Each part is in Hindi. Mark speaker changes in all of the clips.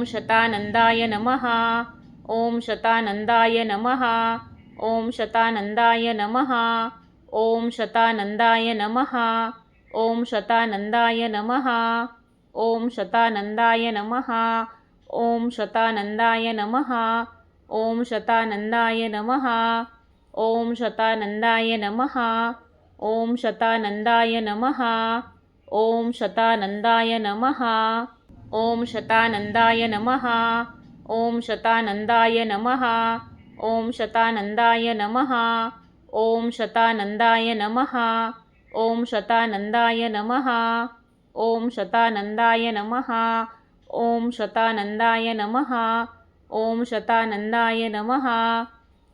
Speaker 1: ओम शतानंदाय नमः ओम शतानंदाय नमः ओम शतानंदाय नमः ओम शतानंदाय नमः ओम शतानंदाय नमः ओम शतानंदाय नमः ओम शतानंदाय नमः ओम शतानंदाय नमः ओम शतानंदाय नमः ओम शतानंदाय नमः ओम शतानंदाय नमः ओम शतानंदाय नमः ओम शतानंदाय नमः ओम शतानंदाय नमः ओम शतानंदाय नमः ओम शतानंदाय नमः ओम शतानंदाय नमः ओम शतानंदाय नमः ओम शतानंदाय नमः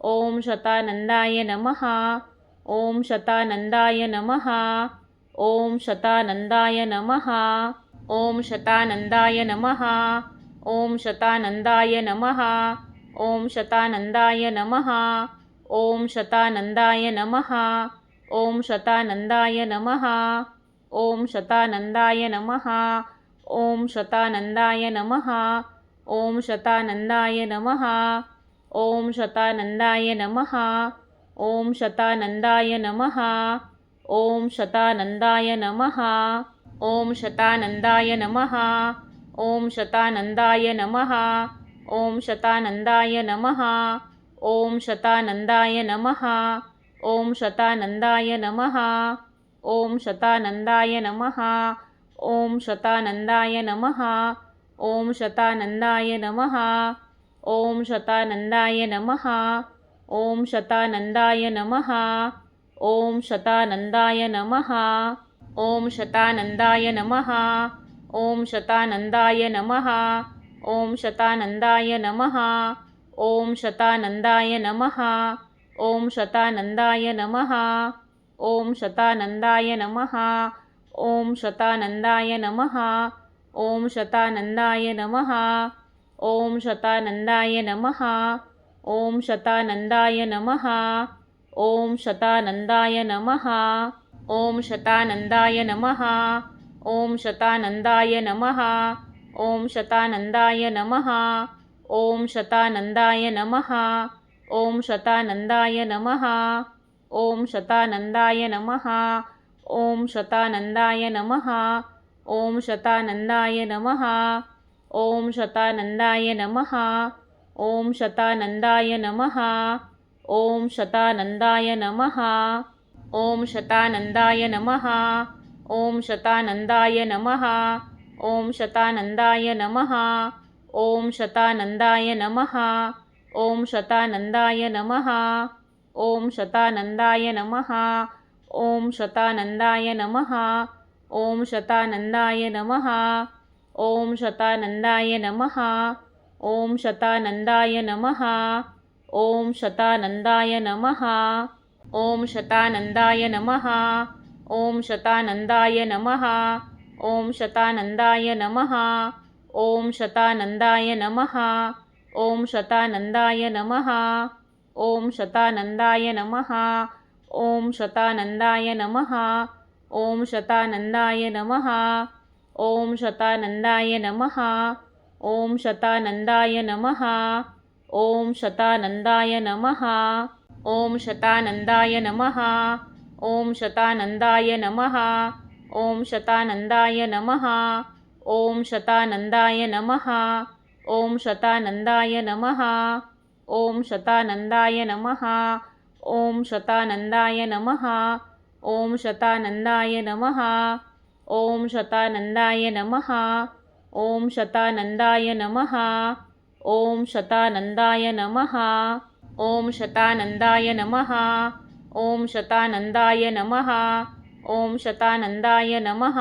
Speaker 1: ओम शतानंदाय नमः ओम शतानंदाय नमः ओम शतानंदाय नमः ओम शतानंदाय नमः ओम शतानंदाय नमः ओम शतानंदाय नमः ओम शतानंदाय नमः ओम शतानंदाय नमः ओम शतानंदाय नमः ओम शतानंदाय नमः ओम शतानंदाय नमः ओम शतानंदाय नमः ओम शतानंदाय नमः ओम शतानंदाय नमः ओम शतानंदाय नमः ओम शतानंदाय नमः ओम शतानंदाय नमः ओम शतानंदाय नमः ओम शतानंदाय नमः ओम शतानंदाय नमः ओम शतानंदाय नमः ओम शतानंदाय नमः ओम शतानंदाय नमः ओम शतानंदाय नमः ओम शतानंदाय नमः ஓம் சதானந்தாய நமஹா ஓம் சதானந்தாய நமஹா ஓம் சதானந்தாய நமஹா ஓம் சதானந்தாய நமஹா ஓம் சதானந்தாய நமஹா ஓம் சதானந்தாய நமஹா ஓம் சதானந்தாய நமஹா ஓம் சதானந்தாய நமஹா ஓம் சதானந்தாய நமஹா ஓம் சதானந்தாய நமஹா ஓம் சதானந்தாய நமஹா ओम शतानंदाय नमः ओम शतानंदाय नमः ओम शतानंदाय नमः ओम शतानंदाय नमः ओम शतानंदाय नमः ओम शतानंदाय नमः ओम शतानंदाय नमः ओम शतानंदाय नमः ओम शतानंदाय नमः ओम शतानंदाय नमः ओम शतानंदाय नमः ओम शतानंदाय नमः ओम शतानंदाय नमः ओम शतानंदाय नमः ओम शतानंदाय नमः ओम शतानंदाय नमः ओम शतानंदाय नमः ओम शतानंदाय नमः ओम शतानंदाय नमः ओम शतानंदाय नमः ओम शतानंदाय नमः ओम शतानंदाय नमः ओम शतानंदाय नमः ओम शतानंदाय नमः ओम शतानंदाय नमः ओम शतानंदाय नमः ओम शतानंदाय नमः ओम शतानंदाय नमः ओम शतानंदाय नमः ओम शतानंदाय नमः ओम शतानंदाय नमः ओम शतानंदाय नमः ओम शतानंदाय नमः ஓம் சதானந்தாய நமஹா ஓம் சதானந்தாய நமஹா ஓம் சதானந்தாய நமஹா ஓம் சதானந்தாய நமஹா ஓம் சதானந்தாய நமஹா ஓம் சதானந்தாய நமஹா ஓம் சதானந்தாய நமஹா ஓம் சதானந்தாய நமஹா ஓம் சதானந்தாய நமஹா ஓம் சதானந்தாய நமஹா ஓம் சதானந்தாய நமஹா ओम शतानंदाय नमः ओम शतानंदाय नमः ओम शतानंदाय नमः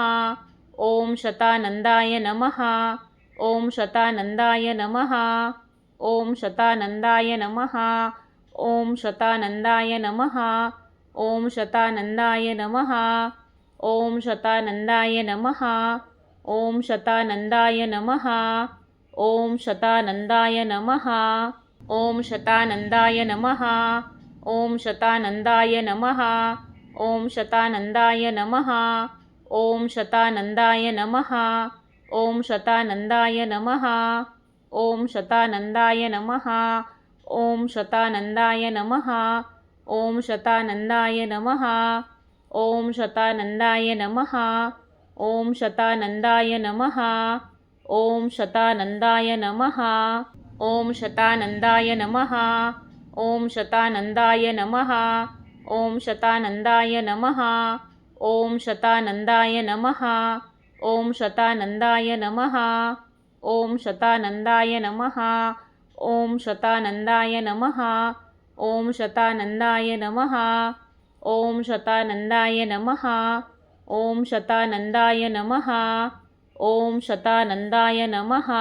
Speaker 1: ओम शतानंदाय नमः ओम शतानंदाय नमः ओम शतानंदाय नमः ओम शतानंदाय नमः ओम शतानंदाय नमः ओम शतानंदाय नमः ओम शतानंदाय नमः ओम शतानंदाय नमः ओम शतानंदाय नमः ओम शतानंदाय नमः ओम शतानंदाय नमः ओम शतानंदाय नमः ओम शतानंदाय नमः ॐ शतानन्दाय नमः ॐ शतानन्दाय नमः ॐ शतानन्दाय नमः ॐ शतानन्दाय नमः ॐ शतानन्दाय नमः ॐ शतानन्दाय नमः ॐ शतानन्दाय नमः ॐ शतानन्दाय नमः ॐ शतानन्दाय नमः ॐ शतानन्दाय नमः ॐ शतानन्दाय नमः ॐ शतानन्दाय नमः ॐ शतानन्दाय नमः ॐ शतानन्दाय नमः ॐ शतानन्दाय नमः ॐ शतानन्दाय नमः ॐ शतानन्दाय नमः